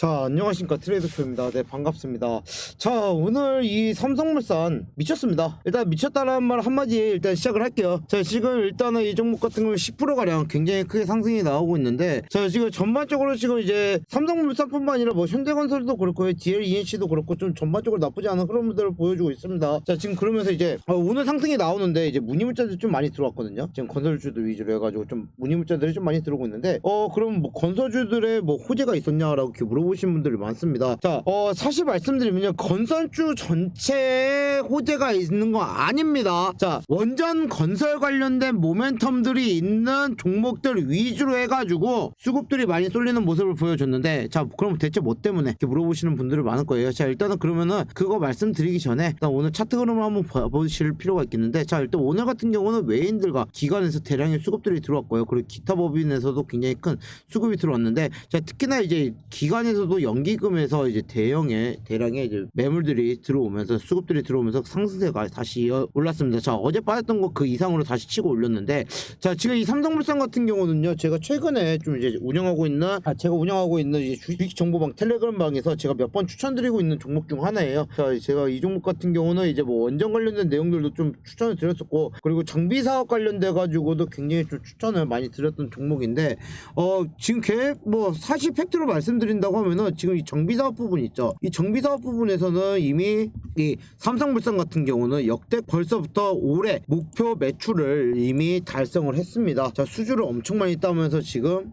자 안녕하십니까. 트레이더쇼입니다. 네 반갑습니다. 자 오늘 이 삼성물산 미쳤습니다. 일단 미쳤다는 말 한마디 일단 시작을 할게요. 자 지금 일단은 이 종목 같은 경우는 10%가량 굉장히 크게 상승이 나오고 있는데 자 지금 전반적으로 지금 이제 삼성물산뿐만 아니라 뭐 현대건설도 그렇고 DLENC도 그렇고 좀 전반적으로 나쁘지 않은 그런 모델을 보여주고 있습니다. 자 지금 그러면서 이제 어, 오늘 상승이 나오는데 이제 문의 문자들이 좀 많이 들어왔거든요. 지금 건설주들 위주로 해가지고 좀 문의 문자들이 좀 많이 들어오고 있는데 어 그럼 뭐 건설주들의 뭐 호재가 있었냐라고 이렇게 물어보 신 분들이 많습니다. 자 어, 사실 말씀드리면요. 건설주 전체에 호재가 있는 거 아닙니다. 자 원전 건설 관련된 모멘텀들이 있는 종목들 위주로 해가지고 수급들이 많이 쏠리는 모습을 보여줬는데 자 그럼 대체 뭐 때문에? 이렇게 물어보시는 분들이 많을 거예요. 자 일단은 그러면은 그거 말씀드리기 전에 일단 오늘 차트 흐름을 한번 봐보실 필요가 있겠는데 자 일단 오늘 같은 경우는 외인들과 기관에서 대량의 수급들이 들어왔고요. 그리고 기타 법인에서도 굉장히 큰 수급이 들어왔는데 자 특히나 이제 기관에서 도 연기금에서 이제 대형의 대량의 이제 매물들이 들어오면서 수급들이 들어오면서 상승세가 다시 올랐습니다. 자 어제 빠졌던 거 그 이상으로 다시 치고 올렸는데 자 지금 이 삼성물산 같은 경우는요 제가 최근에 좀 이제 운영하고 있는 아 제가 운영하고 있는 이제 주식 정보방 텔레그램 방에서 제가 몇 번 추천드리고 있는 종목 중 하나예요. 자 제가 이 종목 같은 경우는 이제 뭐 원전 관련된 내용들도 좀 추천을 드렸었고 그리고 장비 사업 관련돼 가지고도 굉장히 좀 추천을 많이 드렸던 종목인데 어 지금 걔뭐 사실 팩트로 말씀드린다고 하면 은 지금 이 정비 사업 부분 있죠. 이 정비 사업 부분에서는 이미 이 삼성물산 같은 경우는 역대 벌써부터 올해 목표 매출을 이미 달성을 했습니다. 자 수주를 엄청 많이 따면서 지금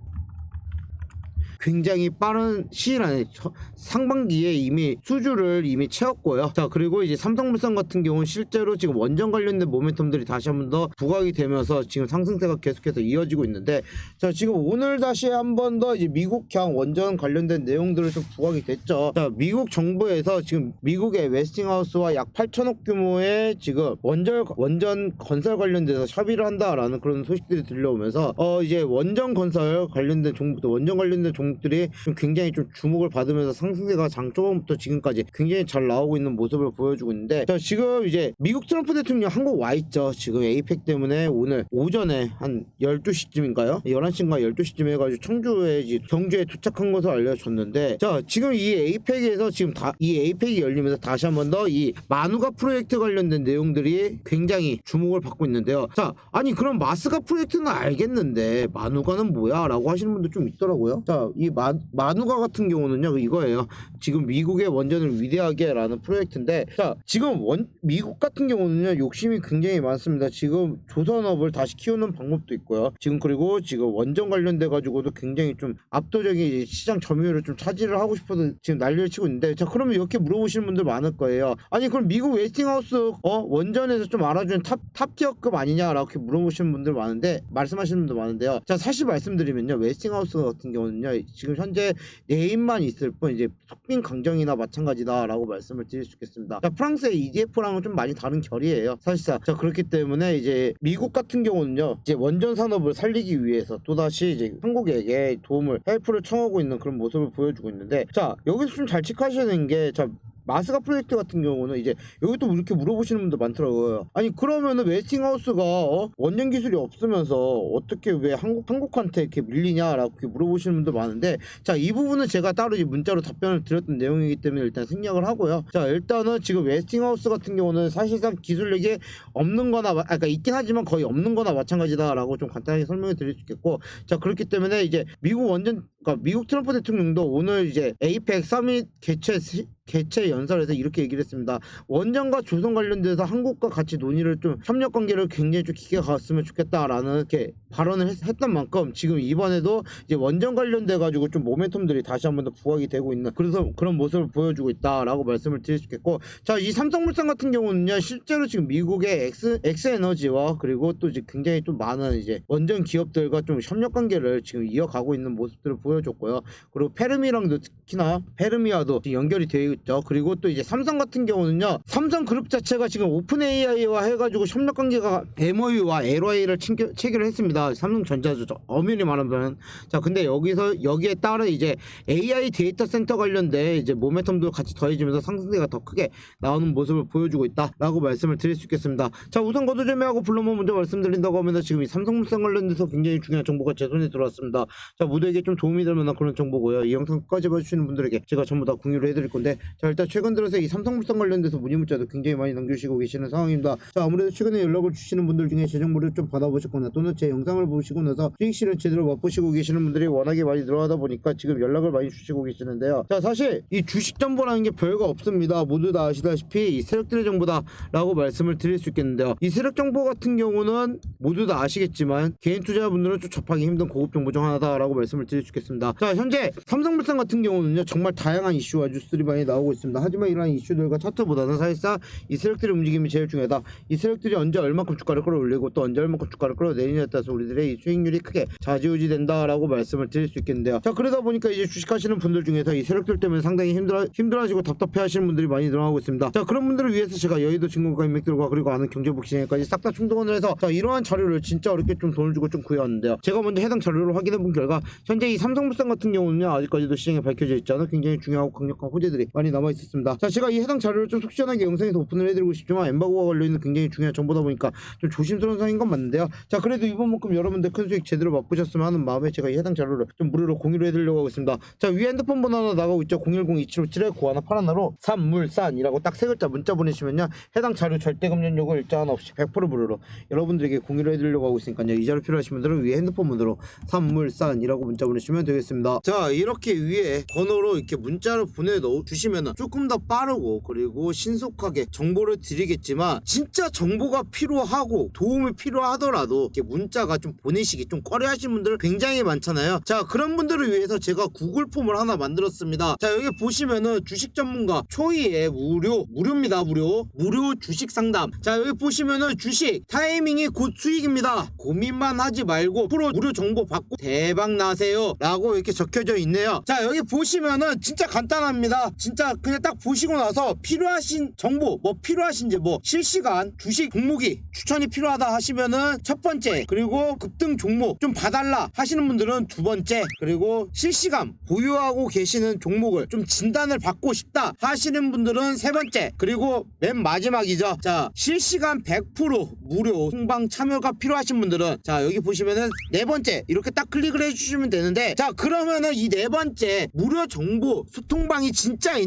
굉장히 빠른 시일 안에 저- 상반기에 이미 수주를 이미 채웠고요. 자 그리고 이제 삼성물산 같은 경우는 실제로 지금 원전 관련된 모멘텀들이 다시 한 번 더 부각이 되면서 지금 상승세가 계속해서 이어지고 있는데 자 지금 오늘 다시 한 번 더 이제 미국향 원전 관련된 내용들을 좀 부각이 됐죠. 자 미국 정부에서 지금 미국의 웨스팅하우스와 약 8천억 규모의 지금 원전 원전 건설 관련돼서 협의를 한다라는 그런 소식들이 들려오면서 어 이제 원전 건설 관련된 종목들 원전 관련된 종 목들이 좀 굉장히 좀 주목을 받으면서 상승세가 장 초반부터 지금까지 굉장히 잘 나오고 있는 모습을 보여주고 있는데 자 지금 이제 미국 트럼프 대통령 한국 와 있죠. 지금 에이펙 때문에 오늘 오전에 한 12시쯤인가요? 11시인가 12시쯤 해가지고 청주에 경주에 도착한 것으로 알려졌는데 자 지금 이 에이펙에서 지금 다 이 에이펙이 열리면서 다시 한 번 더 이 마누가 프로젝트 관련된 내용들이 굉장히 주목을 받고 있는데요. 자 아니 그럼 마스가 프로젝트는 알겠는데 마누가는 뭐야? 라고 하시는 분도 좀 있더라고요. 자이 마누가 같은 경우는요 이거예요. 지금 미국의 원전을 위대하게 라는 프로젝트인데 자 지금 원 미국 같은 경우는요 욕심이 굉장히 많습니다. 지금 조선업을 다시 키우는 방법도 있고요. 지금 그리고 지금 원전 관련돼 가지고도 굉장히 좀 압도적인 시장 점유율을 좀 차지를 하고 싶어서 지금 난리를 치고 있는데 자 그러면 이렇게 물어보시는 분들 많을 거예요. 아니 그럼 미국 웨스팅하우스 어 원전에서 좀 알아주는 탑 탑티어급 아니냐라고 이렇게 물어보시는 분들 많은데 말씀하시는 분들 많은데요. 자 사실 말씀드리면요 웨스팅하우스 같은 경우는요 지금 현재 네임만 있을 뿐 이제 속빈 강정이나 마찬가지다라고 말씀을 드릴 수 있겠습니다. 자, 프랑스의 EDF랑은 좀 많이 다른 결이에요. 사실상 자 그렇기 때문에 이제 미국 같은 경우는요 이제 원전 산업을 살리기 위해서 또 다시 이제 한국에게 도움을 헬프를 청하고 있는 그런 모습을 보여주고 있는데 자 여기서 좀 잘 체크하셔야 되는 게자 마스가 프로젝트 같은 경우는 이제 여기 또 이렇게 물어보시는 분들 많더라고요. 아니 그러면은 웨스팅하우스가 어? 원전 기술이 없으면서 어떻게 왜 한국 한국한테 이렇게 밀리냐라고 물어보시는 분들 많은데 자 이 부분은 제가 따로 이 문자로 답변을 드렸던 내용이기 때문에 일단 생략을 하고요. 자 일단은 지금 웨스팅하우스 같은 경우는 사실상 기술력이 없는거나 마- 아 그러니까 있긴 하지만 거의 없는거나 마찬가지다라고 좀 간단하게 설명을 드릴 수 있겠고 자 그렇기 때문에 이제 미국 원전 그러니까 미국 트럼프 대통령도 오늘 이제 에이펙 서밋 개최 시- 개최 연설에서 이렇게 얘기를 했습니다. 원전과 조선 관련돼서 한국과 같이 논의를 좀 협력 관계를 굉장히 좀 깊게 갔으면 좋겠다라는 이렇게 발언을 했, 던 만큼 지금 이번에도 이제 원전 관련돼 가지고 좀 모멘텀들이 다시 한 번 더 부각이 되고 있는 그래서 그런 모습을 보여주고 있다라고 말씀을 드릴 수 있겠고 자 이 삼성물산 같은 경우는요 실제로 지금 미국의 엑스 엑스 에너지와 그리고 또 이제 굉장히 좀 많은 이제 원전 기업들과 좀 협력 관계를 지금 이어가고 있는 모습들을 보여줬고요 그리고 페르미랑도 특히나 페르미아도 지금 연결이 되, 있죠. 그리고 또 이제 삼성 같은 경우는요. 삼성 그룹 자체가 지금 오픈 AI와 해가지고 협력 관계가 MOU와 LOI를 체결을 했습니다. 삼성전자죠. 저- 엄연히 말하면 자 근데 여기서 여기에 따라 이제 AI 데이터 센터 관련된 이제 모멘텀도 같이 더해지면서 상승세가 더 크게 나오는 모습을 보여주고 있다라고 말씀을 드릴 수 있겠습니다. 자 우선 거두절미하고 블로머 먼저 말씀드린다고 하면 지금 이 삼성물산 관련돼서 굉장히 중요한 정보가 제 손에 들어왔습니다. 자 모두에게 좀 도움이 될 만한 그런 정보고요. 이 영상 끝까지 봐주시는 분들에게 제가 전부 다 공유를 해드릴 건데 자 일단 최근 들어서 이 삼성물산 관련돼서 문의 문자도 굉장히 많이 남겨주시고 계시는 상황입니다. 자 아무래도 최근에 연락을 주시는 분들 중에 제 정보를 좀 받아보셨거나 또는 제 영상을 보시고 나서 수익 실현 제대로 맛보시고 계시는 분들이 워낙에 많이 들어가다 보니까 지금 연락을 많이 주시고 계시는데요. 자 사실 이 주식 정보라는 게 별거 없습니다. 모두 다 아시다시피 이 세력들의 정보다라고 말씀을 드릴 수 있겠는데요. 이 세력 정보 같은 경우는 모두 다 아시겠지만 개인 투자분들은 좀 접하기 힘든 고급 정보 중 하나다라고 말씀을 드릴 수 있겠습니다. 자 현재 삼성물산 같은 경우는요 정말 다양한 이슈와 뉴스들이 많이 나 오고 있습니다. 하지만 이러한 이슈들과 차트보다는 사실상 이 세력들의 움직임이 제일 중요하다. 이 세력들이 언제 얼마큼 주가를 끌어올리고 또 언제 얼마큼 주가를 끌어내리냐에 따라서 우리들의 이 수익률이 크게 좌지우지 된다라고 말씀을 드릴 수 있겠는데요. 자 그러다 보니까 이제 주식하시는 분들 중에서 이 세력들 때문에 상당히 힘들어 힘들어하시고 답답해하시는 분들이 많이 늘어나고 있습니다. 자 그런 분들을 위해서 제가 여의도 증권가 인맥들과 그리고 아는 경제복지행까지 싹 다 충동원을 해서 자 이러한 자료를 진짜 어렵게 좀 돈을 주고 좀 구해왔는데요. 제가 먼저 해당 자료를 확인해 본 결과 현재 이 삼성물산 같은 경우는요 아직까지도 시장에 밝혀져 있지 않은 굉장히 중요하고 강력한 호재들이 많이 남아 있었습니다. 자 제가 이 해당 자료를 좀 속 시원하게 영상에서 오픈을 해드리고 싶지만 엠바고가 걸려있는 굉장히 중요한 정보다 보니까 좀 조심스러운 상인 건 맞는데요. 자 그래도 이번만큼 여러분들 큰 수익 제대로 맛보셨으면 하는 마음에 제가 이 해당 자료를 좀 무료로 공유를 해드리려고 하고 있습니다. 자 위에 핸드폰 번호 하나 나가고 있죠. 010-2757에 9181로 삼물산이라고 딱 세 글자 문자 보내시면요 해당 자료 절대 금연 요구 일자 하나 없이 100% 무료로 여러분들에게 공유를 해드리려고 하고 있으니까요. 이 자료 필요하신 분들은 위에 핸드폰 번호로 삼물산이라고 문자 보내시면 되겠습니다. 자 이렇게 위에 번호로 이렇게 문자를 보내도 주시면 조금 더 빠르고 그리고 신속하게 정보를 드리겠지만 진짜 정보가 필요하고 도움이 필요하더라도 이렇게 문자가 좀 보내시기 좀 꺼려 하시는 분들 굉장히 많잖아요. 자 그런 분들을 위해서 제가 구글 폼을 하나 만들었습니다. 자 여기 보시면은 주식 전문가 초이의 무료 무료입니다 무료 무료 주식 상담. 자 여기 보시면은 주식 타이밍이 곧 수익입니다. 고민만 하지 말고 프로 무료 정보 받고 대박 나세요. 라고 이렇게 적혀져 있네요. 자 여기 보시면은 진짜 간단합니다. 진짜 그냥 딱 보시고 나서 필요하신 정보 뭐 필요하신지 뭐 실시간 주식 종목이 추천이 필요하다 하시면은 첫 번째 그리고 급등 종목 좀 봐달라 하시는 분들은 두 번째 그리고 실시간 보유하고 계시는 종목을 좀 진단을 받고 싶다 하시는 분들은 세 번째 그리고 맨 마지막이죠. 자 실시간 100% 무료 홍방 참여가 필요하신 분들은 자 여기 보시면은 네 번째 이렇게 딱 클릭을 해주시면 되는데 자 그러면은 이 네 번째 무료 정보 소통방이 진짜 있는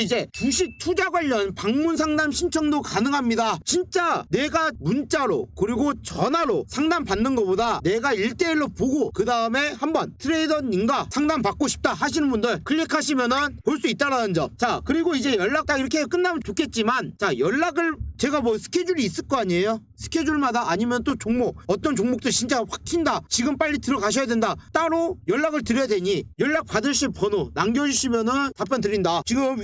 이제 주식 투자 관련 방문 상담 신청도 가능합니다 진짜 내가 문자로 그리고 전화로 상담 받는 것보다 내가 1대1로 보고 그 다음에 한번 트레이더님과 상담 받고 싶다 하시는 분들 클릭하시면은 볼 수 있다라는 점. 자, 그리고 이제 연락 딱 이렇게 끝나면 좋겠지만, 자, 연락을 제가 뭐 스케줄이 있을 거 아니에요? 스케줄마다 아니면 또 종목, 어떤 종목도 진짜 확 튄다. 지금 빨리 들어가셔야 된다. 따로 연락을 드려야 되니 연락 받으실 번호 남겨주시면은 답변 드린다. 지금